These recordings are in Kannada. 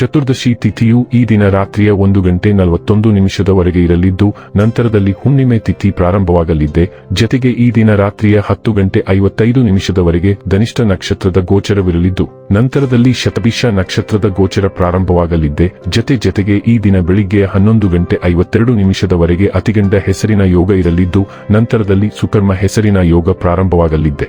ಚತುರ್ದಶಿ ತಿಥಿಯು ಈ ದಿನ ರಾತ್ರಿಯ ಒಂದು ಗಂಟೆ ನಲವತ್ತೊಂದು ನಿಮಿಷದವರೆಗೆ ಇರಲಿದ್ದು, ನಂತರದಲ್ಲಿ ಹುಣ್ಣಿಮೆ ತಿಥಿ ಪ್ರಾರಂಭವಾಗಲಿದೆ ಜತೆಗೆ ಈ ದಿನ ರಾತ್ರಿಯ ಹತ್ತು ಗಂಟೆ ಐವತ್ತೈದು ನಿಮಿಷದವರೆಗೆ ಧನಿಷ್ಠ ನಕ್ಷತ್ರದ ಗೋಚರವಿರಲಿದ್ದು, ನಂತರದಲ್ಲಿ ಶತಭಿಷ ನಕ್ಷತ್ರದ ಗೋಚರ ಪ್ರಾರಂಭವಾಗಲಿದೆ ಜತೆ ಜತೆಗೆ ಈ ದಿನ ಬೆಳಿಗ್ಗೆ ಹನ್ನೊಂದು ಗಂಟೆ ಐವತ್ತೆರಡು ನಿಮಿಷದವರೆಗೆ ಅತಿಗಂಡ ಹೆಸರಿನ ಯೋಗ ಇರಲಿದ್ದು, ನಂತರದಲ್ಲಿ ಸುಕರ್ಮ ಹೆಸರಿನ ಯೋಗ ಪ್ರಾರಂಭವಾಗಲಿದೆ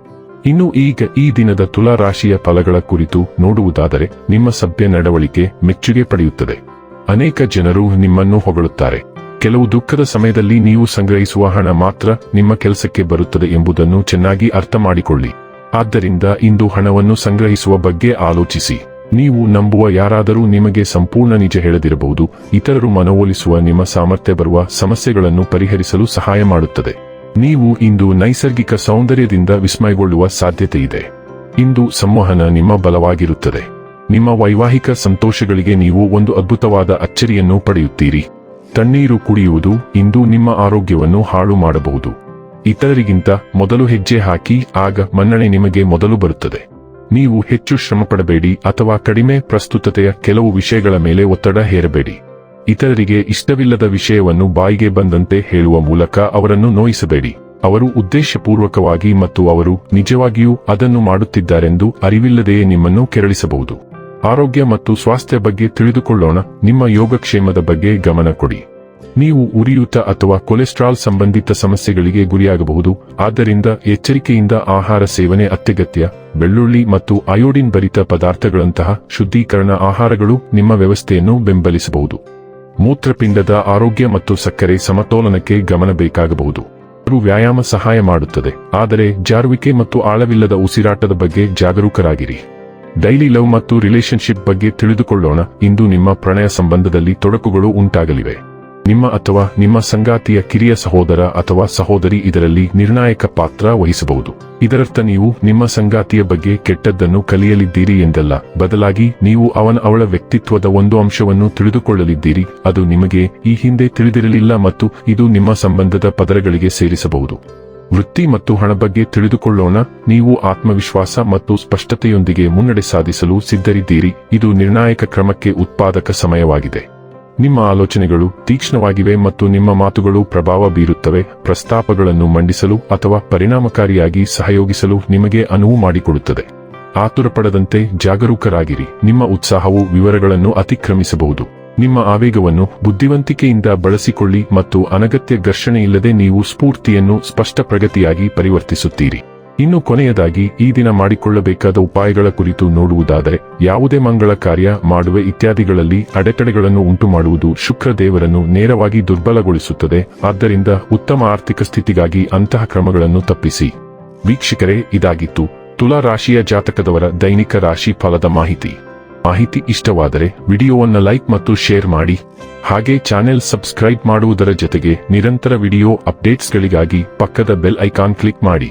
ಇನ್ನು ಈಗ ಈ ದಿನದ ತುಲಾ ರಾಶಿಯ ಫಲಗಳ ಕುರಿತು ನೋಡುವುದಾದರೆ ನಿಮ್ಮ ಸಭ್ಯ ನಡವಳಿಕೆ ಮೆಚ್ಚುಗೆ ಪಡೆಯುತ್ತದೆ. ಅನೇಕ ಜನರು ನಿಮ್ಮನ್ನು ಹೊಗಳುತ್ತಾರೆ. ಕೆಲವು ದುಃಖದ ಸಮಯದಲ್ಲಿ ನೀವು ಸಂಗ್ರಹಿಸುವ ಹಣ ಮಾತ್ರ ನಿಮ್ಮ ಕೆಲಸಕ್ಕೆ ಬರುತ್ತದೆ ಎಂಬುದನ್ನು ಚೆನ್ನಾಗಿ ಅರ್ಥ ಮಾಡಿಕೊಳ್ಳಿ. ಆದ್ದರಿಂದ ಇಂದು ಹಣವನ್ನು ಸಂಗ್ರಹಿಸುವ ಬಗ್ಗೆ ಆಲೋಚಿಸಿ. ನೀವು ನಂಬುವ ಯಾರಾದರೂ ನಿಮಗೆ ಸಂಪೂರ್ಣ ನಿಜ ಹೇಳದಿರಬಹುದು, ಇತರರು ಮನವೊಲಿಸುವ ನಿಮ್ಮ ಸಾಮರ್ಥ್ಯ ಬರುವ ಸಮಸ್ಯೆಗಳನ್ನು ಪರಿಹರಿಸಲು ಸಹಾಯ ಮಾಡುತ್ತದೆ. ನೀವು ಇಂದು ನೈಸರ್ಗಿಕ ಸೌಂದರ್ಯದಿಂದ ವಿಸ್ಮಯಗೊಳ್ಳುವ ಸಾಧ್ಯತೆ ಇದೆ ಇಂದು ಸಂವಹನ ನಿಮ್ಮ ಬಲವಾಗಿರುತ್ತದೆ. ನಿಮ್ಮ ವೈವಾಹಿಕ ಸಂತೋಷಗಳಿಗೆ ನೀವು ಒಂದು ಅದ್ಭುತವಾದ ಅಚ್ಚರಿಯನ್ನು ಪಡೆಯುತ್ತೀರಿ. ತಣ್ಣೀರು ಕುಡಿಯುವುದು ಇಂದು ನಿಮ್ಮ ಆರೋಗ್ಯವನ್ನು ಹಾಳು ಮಾಡಬಹುದು. ಇತರರಿಗಿಂತ ಮೊದಲು ಹೆಜ್ಜೆ ಹಾಕಿ, ಆಗ ಮನ್ನಣೆ ನಿಮಗೆ ಮೊದಲು ಬರುತ್ತದೆ. ನೀವು ಹೆಚ್ಚು ಶ್ರಮಪಡಬೇಡಿ ಅಥವಾ ಕಡಿಮೆ ಪ್ರಸ್ತುತತೆಯ ಕೆಲವು ವಿಷಯಗಳ ಮೇಲೆ ಒತ್ತಡ ಹೇರಬೇಡಿ. ಇತರರಿಗೆ ಇಷ್ಟವಿಲ್ಲದ ವಿಷಯವನ್ನು ಬಾಯಿಗೆ ಬಂದಂತೆ ಹೇಳುವ ಮೂಲಕ ಅವರನ್ನು ನೋಯಿಸಬೇಡಿ. ಅವರು ಉದ್ದೇಶಪೂರ್ವಕವಾಗಿ ಮತ್ತು ಅವರು ನಿಜವಾಗಿಯೂ ಅದನ್ನು ಮಾಡುತ್ತಿದ್ದಾರೆಂದು ಅರಿವಿಲ್ಲದೆಯೇ ನಿಮ್ಮನ್ನು ಕೆರಳಿಸಬಹುದು. ಆರೋಗ್ಯ ಮತ್ತು ಸ್ವಾಸ್ಥ್ಯ ಬಗ್ಗೆ ತಿಳಿದುಕೊಳ್ಳೋಣ. ನಿಮ್ಮ ಯೋಗಕ್ಷೇಮದ ಬಗ್ಗೆ ಗಮನ ಕೊಡಿ. ನೀವು ಉರಿಯೂತ ಅಥವಾ ಕೊಲೆಸ್ಟ್ರಾಲ್ ಸಂಬಂಧಿತ ಸಮಸ್ಯೆಗಳಿಗೆ ಗುರಿಯಾಗಬಹುದು. ಆದ್ದರಿಂದ ಎಚ್ಚರಿಕೆಯಿಂದ ಆಹಾರ ಸೇವನೆ ಅತ್ಯಗತ್ಯ. ಬೆಳ್ಳುಳ್ಳಿ ಮತ್ತು ಅಯೋಡಿನ್ ಭರಿತ ಪದಾರ್ಥಗಳಂತಹ ಶುದ್ಧೀಕರಣ ಆಹಾರಗಳು ನಿಮ್ಮ ವ್ಯವಸ್ಥೆಯನ್ನು ಬೆಂಬಲಿಸಬಹುದು. ಮೂತ್ರಪಿಂಡದ ಆರೋಗ್ಯ ಮತ್ತು ಸಕ್ಕರೆ ಸಮತೋಲನಕ್ಕೆ ಗಮನ ಬೇಕಾಗಬಹುದು. ವ್ಯಾಯಾಮ ಸಹಾಯ ಮಾಡುತ್ತದೆ. ಆದರೆ ಜಾರುವಿಕೆ ಮತ್ತು ಆಳವಿಲ್ಲದ ಉಸಿರಾಟದ ಬಗ್ಗೆ ಜಾಗರೂಕರಾಗಿರಿ. ಡೈಲಿ ಲವ್ ಮತ್ತು ರಿಲೇಶನ್ಶಿಪ್ ಬಗ್ಗೆ ತಿಳಿದುಕೊಳ್ಳೋಣ. ಇಂದು ನಿಮ್ಮ ಪ್ರಣಯ ಸಂಬಂಧದಲ್ಲಿ ತೊಡಕುಗಳು ಉಂಟಾಗಲಿವೆ. ನಿಮ್ಮ ಅಥವಾ ನಿಮ್ಮ ಸಂಗಾತಿಯ ಕಿರಿಯ ಸಹೋದರ ಅಥವಾ ಸಹೋದರಿ ಇದರಲ್ಲಿ ನಿರ್ಣಾಯಕ ಪಾತ್ರ ವಹಿಸಬಹುದು. ಇದರರ್ಥ ನೀವು ನಿಮ್ಮ ಸಂಗಾತಿಯ ಬಗ್ಗೆ ಕೆಟ್ಟದ್ದನ್ನು ಕಲಿಯಲಿದ್ದೀರಿ ಎಂದಲ್ಲ. ಬದಲಾಗಿ ನೀವು ಅವನ ಅವಳ ವ್ಯಕ್ತಿತ್ವದ ಒಂದು ಅಂಶವನ್ನು ತಿಳಿದುಕೊಳ್ಳಲಿದ್ದೀರಿ. ಅದು ನಿಮಗೆ ಈ ಹಿಂದೆ ತಿಳಿದಿರಲಿಲ್ಲ ಮತ್ತು ಇದು ನಿಮ್ಮ ಸಂಬಂಧದ ಪದರಗಳಿಗೆ ಸೇರಿಸಬಹುದು. ವೃತ್ತಿ ಮತ್ತು ಹಣ ಬಗ್ಗೆ ತಿಳಿದುಕೊಳ್ಳೋಣ. ನೀವು ಆತ್ಮವಿಶ್ವಾಸ ಮತ್ತು ಸ್ಪಷ್ಟತೆಯೊಂದಿಗೆ ಮುನ್ನಡೆ ಸಾಧಿಸಲು ಸಿದ್ಧರಿದ್ದೀರಿ. ಇದು ನಿರ್ಣಾಯಕ ಕ್ರಮಕ್ಕೆ ಉತ್ಪಾದಕ ಸಮಯವಾಗಿದೆ. ನಿಮ್ಮ ಆಲೋಚನೆಗಳು ತೀಕ್ಷ್ಣವಾಗಿವೆ ಮತ್ತು ನಿಮ್ಮ ಮಾತುಗಳು ಪ್ರಭಾವ ಬೀರುತ್ತವೆ, ಪ್ರಸ್ತಾಪಗಳನ್ನು ಮಂಡಿಸಲು ಅಥವಾ ಪರಿಣಾಮಕಾರಿಯಾಗಿ ಸಹಯೋಗಿಸಲು ನಿಮಗೆ ಅನುವು ಮಾಡಿಕೊಡುತ್ತದೆ. ಆತುರಪಡದಂತೆ ಜಾಗರೂಕರಾಗಿರಿ. ನಿಮ್ಮ ಉತ್ಸಾಹವು ವಿವರಗಳನ್ನು ಅತಿಕ್ರಮಿಸಬಹುದು. ನಿಮ್ಮ ಆವೇಗವನ್ನು ಬುದ್ಧಿವಂತಿಕೆಯಿಂದ ಬಳಸಿಕೊಳ್ಳಿ ಮತ್ತು ಅನಗತ್ಯ ಘರ್ಷಣೆಯಿಲ್ಲದೆ ನೀವು ಸ್ಫೂರ್ತಿಯನ್ನು ಸ್ಪಷ್ಟ ಪ್ರಗತಿಯಾಗಿ ಪರಿವರ್ತಿಸುತ್ತೀರಿ. ಇನ್ನು ಕೊನೆಯದಾಗಿ ಈ ದಿನ ಮಾಡಿಕೊಳ್ಳಬೇಕಾದ ಉಪಾಯಗಳ ಕುರಿತು ನೋಡುವುದಾದರೆ, ಯಾವುದೇ ಮಂಗಳ ಕಾರ್ಯ ಮಾಡುವೆ ಇತ್ಯಾದಿಗಳಲ್ಲಿ ಅಡೆತಡೆಗಳನ್ನು ಉಂಟು ಮಾಡುವುದು ಶುಕ್ರ ದೇವರನ್ನು ನೇರವಾಗಿ ದುರ್ಬಲಗೊಳಿಸುತ್ತದೆ. ಆದ್ದರಿಂದ ಉತ್ತಮ ಆರ್ಥಿಕ ಸ್ಥಿತಿಗಾಗಿ ಅಂತಹ ಕ್ರಮಗಳನ್ನು ತಪ್ಪಿಸಿ. ವೀಕ್ಷಕರೇ, ಇದಾಗಿತ್ತು. ತುಲಾ ರಾಶಿಯ ಜಾತಕದವರ ದೈನಿಕ ರಾಶಿ ಫಲದ ಮಾಹಿತಿ. ಮಾಹಿತಿ ಇಷ್ಟವಾದರೆ ವಿಡಿಯೋವನ್ನು ಲೈಕ್ ಮತ್ತು ಶೇರ್ ಮಾಡಿ. ಹಾಗೆ ಚಾನೆಲ್ ಸಬ್ಸ್ಕ್ರೈಬ್ ಮಾಡುವುದರ ಜೊತೆಗೆ ನಿರಂತರ ವಿಡಿಯೋ ಅಪ್ಡೇಟ್ಸ್ಗಳಿಗಾಗಿ ಪಕ್ಕದ ಬೆಲ್ ಐಕಾನ್ ಕ್ಲಿಕ್ ಮಾಡಿ.